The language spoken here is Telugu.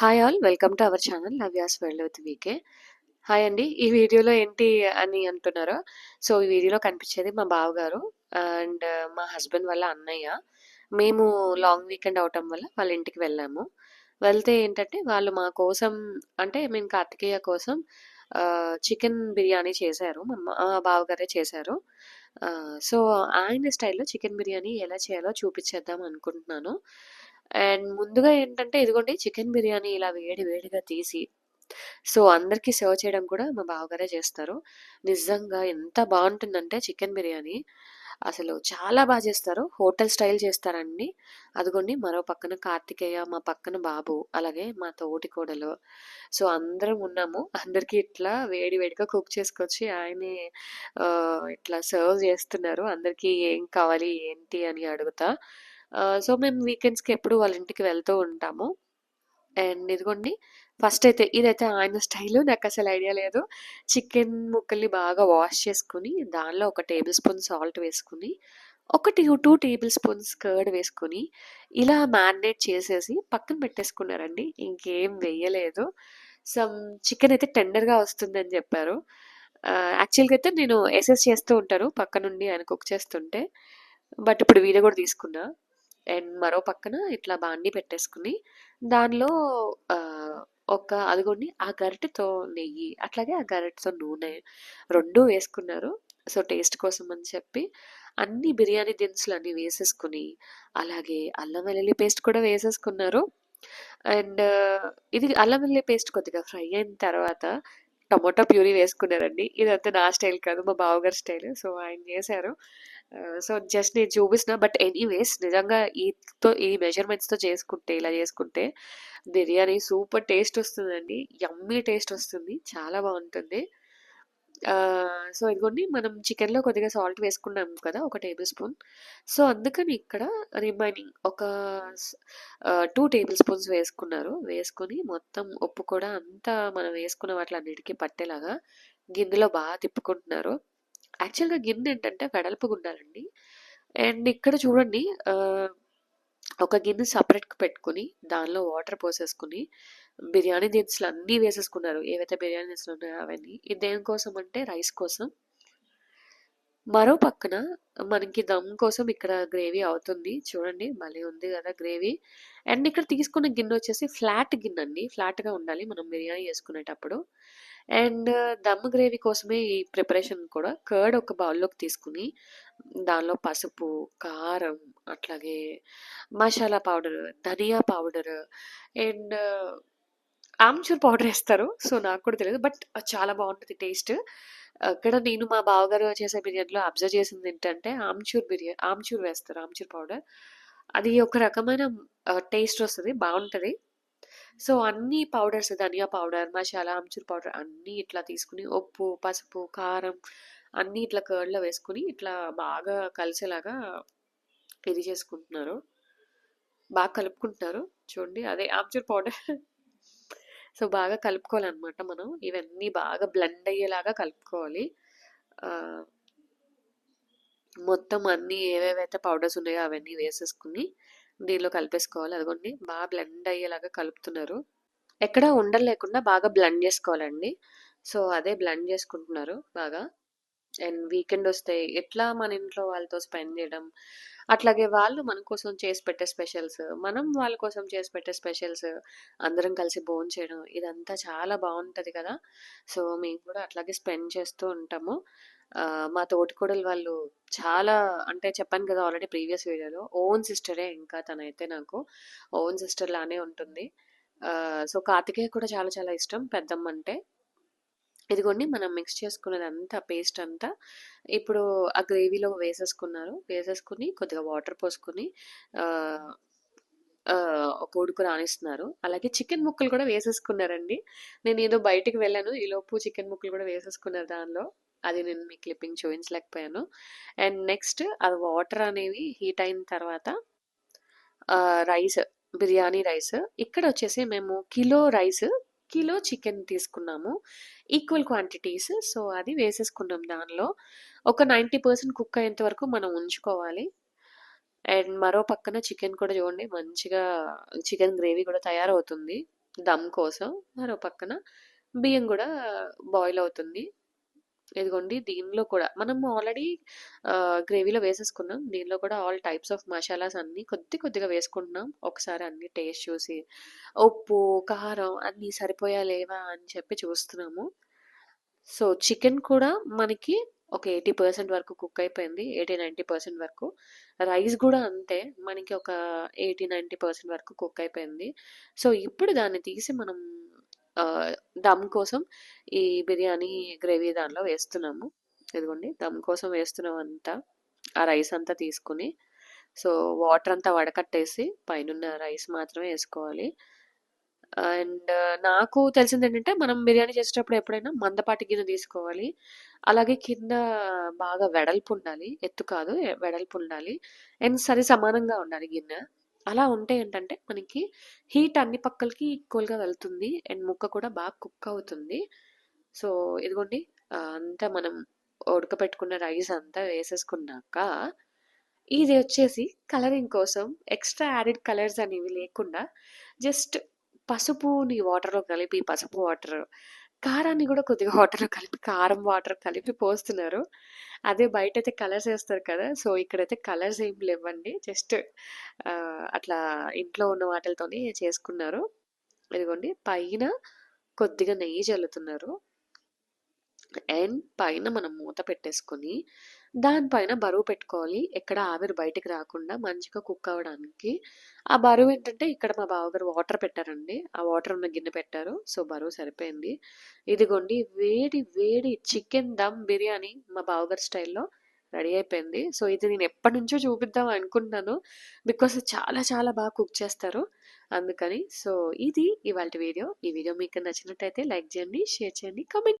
Hi all welcome to our channel Navya's world with VK hi అండి ఈ వీడియోలో ఏంటి అని అంటున్నారో? సో ఈ వీడియోలో కనిపించేది మా బావగారు అండ్ uh, మా హస్బెండ్ వాళ్ళ అన్నయ్య. మేము లాంగ్ వీకెండ్ అవటం వల్ల వాళ్ళ ఇంటికి వెళ్ళాము. వెళ్తే ఏంటంటే వాళ్ళు మా కోసం అంటే మేము కార్తికేయ కోసం uh, చికెన్ బిర్యానీ చేశారు. మా మా బావగారే చేశారు. Uh, సో ఆయన స్టైల్లో చికెన్ బిర్యానీ ఎలా చేయాలో చూపించేద్దాం అనుకుంటున్నాను. అండ్ ముందుగా ఏంటంటే ఇదిగోండి చికెన్ బిర్యానీ ఇలా వేడి వేడిగా తీసి సో అందరికీ సర్వ్ చేయడం కూడా మా బావగారే చేస్తారు. నిజంగా ఎంత బాగుంటుందంటే చికెన్ బిర్యానీ. అసలు చాలా బాగా చేస్తారు. హోటల్ స్టైల్ చేస్తారండి. అదిగోండి మరో పక్కన కార్తికేయ మా పక్కన బాబు అలాగే మా తోటి కోడలు. సో అందరం ఉన్నాము. అందరికీ ఇట్లా వేడి వేడిగా కుక్ చేసుకొచ్చి ఆయనే ఇట్లా సర్వ్ చేస్తున్నారు. అందరికీ ఏం కావాలి ఏంటి అని అడుగుతా. సో మేము వీకెండ్స్కి ఎప్పుడు వాళ్ళ ఇంటికి వెళ్తూ ఉంటాము. అండ్ ఇదిగోండి ఫస్ట్ అయితే ఇదైతే ఆయన స్టైల్ నాకు అసలు ఐడియా లేదు. చికెన్ ముక్కల్ని బాగా వాష్ చేసుకుని దానిలో ఒక టేబుల్ స్పూన్ సాల్ట్ వేసుకుని ఒకటి two two tablespoons curd వేసుకుని ఇలా మ్యారినేట్ చేసేసి పక్కన పెట్టేసుకున్నారండి. ఇంకేం వేయలేదు. సమ్ చికెన్ అయితే టెండర్గా వస్తుందని చెప్పారు. యాక్చువల్గా అయితే నేను ఎసెస్ చేస్తూ ఉంటాను పక్క నుండి ఆయన కుక్ చేస్తుంటే. బట్ ఇప్పుడు వీడియో కూడా తీసుకున్నా. అండ్ మరో పక్కన ఇట్లా బాండి పెట్టేసుకుని దానిలో ఒక అదిగోండి ఆ గరిటెతో నెయ్యి అట్లాగే ఆ గరిటెతో నూనె రెండు వేసుకున్నారు. సో టేస్ట్ కోసం అని చెప్పి అన్ని బిర్యానీ దినుసులు అన్నీ వేసేసుకుని అలాగే అల్లం వెల్లుల్లి పేస్ట్ కూడా వేసేసుకున్నారు. అండ్ ఇది అల్లం వెల్లుల్లి పేస్ట్ కొద్దిగా ఫ్రై అయిన తర్వాత టమాటో ప్యూరీ వేసుకున్నారండి. ఇదంతా నా స్టైల్ కాదు మా బావగారి స్టైల్. సో ఆయన చేశారు. సో జస్ట్ నేను చూపిస్తున్నా. బట్ ఎనీవేస్ నిజంగా ఈతో ఈ మెజర్మెంట్స్తో చేసుకుంటే ఇలా చేసుకుంటే బిర్యానీ సూపర్ టేస్ట్ వస్తుందండి. యమ్మీ టేస్ట్ వస్తుంది. చాలా బాగుంటుంది. సో ఇదిగోండి మనం చికెన్లో కొద్దిగా సాల్ట్ వేసుకున్నాం కదా ఒక టేబుల్ స్పూన్. సో అందుకని ఇక్కడ రిమైనింగ్ ఒక టూ టేబుల్ స్పూన్స్ వేసుకున్నారు. వేసుకొని మొత్తం ఉప్పు కూడా అంతా మనం వేసుకున్న వాటిలన్నిటికీ పట్టేలాగా గిన్నెలో బాగా తిప్పుకుంటున్నారు. యాక్చువల్గా గిన్నె ఏంటంటే వెడల్పుగా ఉండాలండి అండ్ ఇక్కడ చూడండి ఒక గిన్నె సపరేట్గా పెట్టుకుని దానిలో వాటర్ పోసేసుకుని బిర్యానీ దినుసులు అన్నీ వేసేసుకున్నారు. ఏవైతే బిర్యానీ దినుసులు ఉన్నాయో అవన్నీ. ఇది దేనికోసం అంటే రైస్ కోసం. మరో పక్కన మనకి దమ్ కోసం ఇక్కడ గ్రేవీ అవుతుంది. చూడండి భలే ఉంది కదా గ్రేవీ. అండ్ ఇక్కడ తీసుకున్న గిన్నె వచ్చేసి ఫ్లాట్ గిన్నె అండి. ఫ్లాట్గా ఉండాలి మనం బిర్యానీ చేసుకునేటప్పుడు. అండ్ దమ్ గ్రేవీ కోసమే ఈ ప్రిపరేషన్ కూడా. కర్డ్ ఒక బౌల్లోకి తీసుకుని దానిలో పసుపు కారం అట్లాగే masala powder dhaniya powder and amchur powder వేస్తారు. సో నాకు కూడా తెలియదు బట్ చాలా బాగుంటుంది టేస్ట్. అక్కడ నేను మా బావగారు చేసే బిర్యానీలో అబ్జర్వ్ చేసింది ఏంటంటే ఆమ్చూర్ బిర్యానీ ఆమ్చూర్ వేస్తారు ఆమ్చూర్ పౌడర్. అది ఒక రకమైన టేస్ట్ వస్తుంది బాగుంటుంది. సో అన్ని పౌడర్స్ ధనియా పౌడర్ మసాలా ఆమ్చూర్ పౌడర్ అన్నీ ఇట్లా తీసుకుని ఉప్పు పసుపు కారం అన్నీ ఇట్లా కర్డ్లో వేసుకుని ఇట్లా బాగా కలిసేలాగా ఇది చేసుకుంటున్నారు. బాగా కలుపుకుంటున్నారు. చూడండి అదే ఆమ్చూర్ పౌడర్. సో బాగా కలుపుకోవాలన్నమాట మనం. ఇవన్నీ బాగా బ్లెండ్ అయ్యేలాగా కలుపుకోవాలి. మొత్తం అన్ని ఏవేవైతే పౌడర్స్ ఉన్నాయో అవన్నీ వేసేసుకుని దీనిలో కలిపేసుకోవాలి. అదిగోండి బాగా బ్లెండ్ అయ్యేలాగా కలుపుతున్నారు. ఎక్కడ ఉండలు లేకుండా బాగా బ్లెండ్ చేసుకోవాలండి. సో అదే బ్లెండ్ చేసుకుంటున్నారు బాగా. అండ్ వీకెండ్ వస్తే ఎట్లా మన ఇంట్లో వాళ్ళతో స్పెండ్ చేయడం? అట్లాగే వాళ్ళు మన కోసం చేసి పెట్టే స్పెషల్స్ మనం వాళ్ళ కోసం చేసి పెట్టే స్పెషల్స్ అందరం కలిసి బోన్ చేయడం ఇదంతా చాలా బాగుంటుంది కదా. సో మేము కూడా అట్లాగే స్పెండ్ చేస్తూ ఉంటాము. మా తోటికోడలు వాళ్ళు చాలా అంటే చెప్పాను కదా ఆల్రెడీ ప్రీవియస్ వీడియోలో ఓన్ సిస్టరే ఇంకా తనైతే నాకు. ఓన్ సిస్టర్ లానే ఉంటుంది. సో కార్తికేయ కూడా చాలా చాలా ఇష్టం పెద్దమ్మ అంటే ఇదిగోండి మనం మిక్స్ చేసుకున్నది అంతా పేస్ట్ అంతా ఇప్పుడు ఆ గ్రేవీలో వేసేసుకున్నారు. వేసేసుకుని కొద్దిగా వాటర్ పోసుకుని ఒక ఉడుకు రానిస్తున్నారు అలాగే చికెన్ ముక్కలు కూడా వేసేసుకున్నారండి. నేను ఏదో బయటికి వెళ్ళాను. ఈలోపు చికెన్ ముక్కలు కూడా వేసేసుకున్నారు దానిలో. అది నేను మీ క్లిప్పింగ్ చూపించలేకపోయాను. అండ్ నెక్స్ట్ అది వాటర్ అనేవి హీట్ అయిన తర్వాత రైస్ బిర్యానీ రైస్. ఇక్కడ వచ్చేసి మేము కిలో రైస్ కిలో చికెన్ తీసుకున్నాము. Equal quantities. సో అది వేసేసుకున్నాం దానిలో. ఒక నైంటీ పర్సెంట్ కుక్ అయ్యేంత వరకు మనం ఉంచుకోవాలి. అండ్ మరో పక్కన చికెన్ కూడా చూడండి మంచిగా చికెన్ గ్రేవీ కూడా తయారవుతుంది. దమ్ కోసం. మరో పక్కన బియ్యం కూడా బాయిల్ అవుతుంది. ఇదిగోండి దీనిలో కూడా మనం ఆల్రెడీ గ్రేవీలో వేసేసుకున్నాం. దీనిలో కూడా ఆల్ టైప్స్ ఆఫ్ మసాలాస్ అన్నీ కొద్ది కొద్దిగా వేసుకుంటున్నాం. ఒకసారి అన్ని టేస్ట్ చూసి ఉప్పు కారం అన్నీ సరిపోయా లేవా అని చెప్పి చూస్తున్నాము. సో చికెన్ కూడా మనకి ఒక ఎయిటీ పర్సెంట్ వరకు కుక్ అయిపోయింది. ఎయిటీ నైంటీ పర్సెంట్ వరకు. రైస్ కూడా అంతే మనకి ఒక ఎయిటీ నైంటీ పర్సెంట్ వరకు కుక్ అయిపోయింది. సో ఇప్పుడు దాన్ని తీసి మనం దమ్ కోసం ఈ బిర్యానీ గ్రేవీ దానిలో వేస్తున్నాము. ఇదిగోండి దమ్ కోసం వేస్తున్నాం అంతా ఆ రైస్ అంతా తీసుకుని సో వాటర్ అంతా వడకట్టేసి పైన రైస్ మాత్రమే వేసుకోవాలి. అండ్ నాకు తెలిసింది ఏంటంటే మనం బిర్యానీ చేసేటప్పుడు ఎప్పుడైనా మందపాటి గిన్నె తీసుకోవాలి. అలాగే కింద బాగా వెడల్పు ఉండాలి. ఎత్తు కాదు వెడల్పు ఉండాలి. అండ్ సరి సమానంగా ఉండాలి గిన్నె. అలా ఉంటే ఏంటంటే మనకి హీట్ అన్ని పక్కలకి ఈక్వల్గా వెళ్తుంది. అండ్ ముక్క కూడా బాగా కుక్ అవుతుంది. సో ఇదిగోండి అంతా మనం ఉడకపెట్టుకున్న రైస్ అంతా వేసేసుకున్నాక ఇది వచ్చేసి కలరింగ్ కోసం ఎక్స్ట్రా యాడెడ్ కలర్స్ అనేవి లేకుండా జస్ట్ పసుపుని వాటర్లో కలిపి పసుపు వాటర్ కారాన్ని కూడా కొద్దిగా వాటర్లో కలిపి కారం వాటర్ కలిపి పోస్తున్నారు. అదే బయట అయితే కలర్స్ వేస్తారు కదా సో ఇక్కడైతే కలర్స్ ఏం లేవండి. జస్ట్ అట్లా ఇంట్లో ఉన్న వాటితోనే చేసుకున్నారు. ఇదిగోండి పైన కొద్దిగా నెయ్యి చల్లుతున్నారు. అండ్ పైన మనం మూత పెట్టేసుకొని దానిపైన బరువు పెట్టుకోవాలి. ఎక్కడ ఆవిరి బయటికి రాకుండా మంచిగా కుక్ అవ్వడానికి. ఆ బరువు ఏంటంటే ఇక్కడ మా బావగారు వాటర్ పెట్టారండి. ఆ వాటర్ ఉన్న గిన్నె పెట్టారు. సో బరువు సరిపోయింది. ఇదిగోండి వేడి వేడి చికెన్ దమ్ బిర్యానీ మా బావగారి స్టైల్లో రెడీ అయిపోయింది. సో ఇది నేను ఎప్పటి నుంచో చూపిద్దాం అనుకుంటున్నాను. బికాస్ చాలా చాలా బాగా కుక్ చేస్తారు. అందుకని సో ఇది ఇవాళ వీడియో. ఈ వీడియో మీకు నచ్చినట్టయితే లైక్ చేయండి షేర్ చేయండి కామెంట్